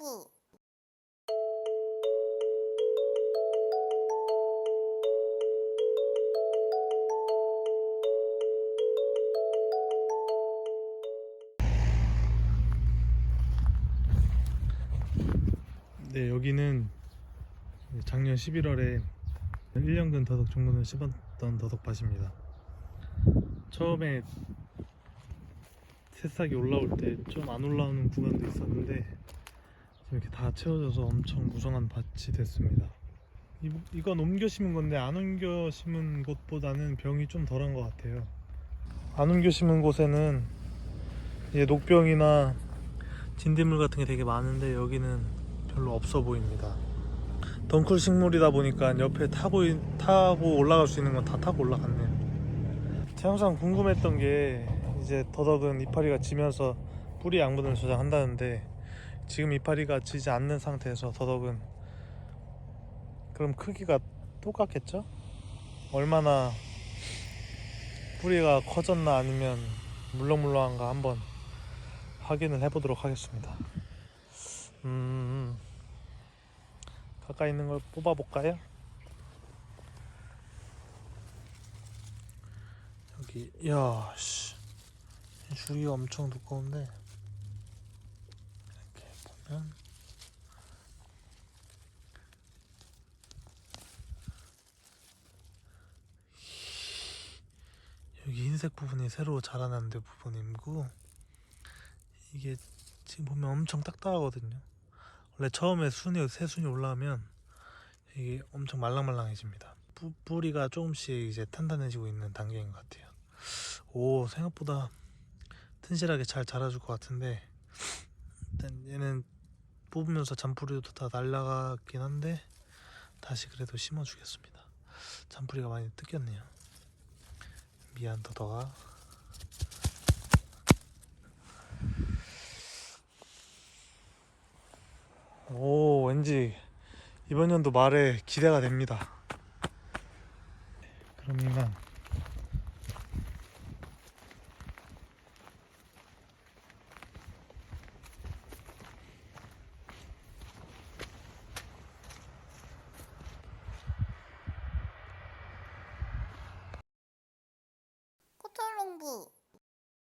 여기. 네, 여기는 작년 11월에 1년근 더덕 종근을 씹었던 더덕밭입니다. 처음에 새싹이 올라올 때 좀 안 올라오는 구간도 있었는데 다 채워져서 엄청 무성한 밭이 됐습니다. 이, 이건 옮겨 심은 건데 안 옮겨 심은 곳보다는 병이 좀 덜한 것 같아요. 안 옮겨 심은 곳에는 이제 녹병이나 진딧물 같은 게 되게 많은데 여기는 별로 없어 보입니다. 덩쿨 식물이다 보니까 옆에 타고 있- 타고 올라갈 수 있는 건 다 타고 올라갔네요. 제가 항상 궁금했던 게 이제 더덕은 이파리가 지면서 뿌리 양분을 저장한다는데 지금 이파리가 지지 않는 상태에서 더덕은 그럼 크기가 똑같겠죠? 얼마나 뿌리가 커졌나 아니면 물렁물렁한가 한번 확인을 해보도록 하겠습니다. 음, 가까이 있는 걸 뽑아볼까요? 여기, 야, 씨. 이 줄이 엄청 두꺼운데, 보면, 여기 흰색 부분이 새로 자라난 데 부분이고, 이게 지금 보면 엄청 딱딱하거든요. 원래 처음에 순이 새 순이 올라오면 이게 엄청 말랑말랑해집니다. 뿌, 뿌리가 조금씩 이제 탄탄해지고 있는 단계인 것 같아요. 오 생각보다 튼실하게 잘 자라줄 것 같은데 일단 얘는 뽑으면서 잔뿌리도 다 날라가긴 한데 다시 그래도 심어주겠습니다. 잔뿌리가 많이 뜯겼네요. 미안 더더가. 오, 왠지 이번 연도 말에 기대가 됩니다. 그럼 이만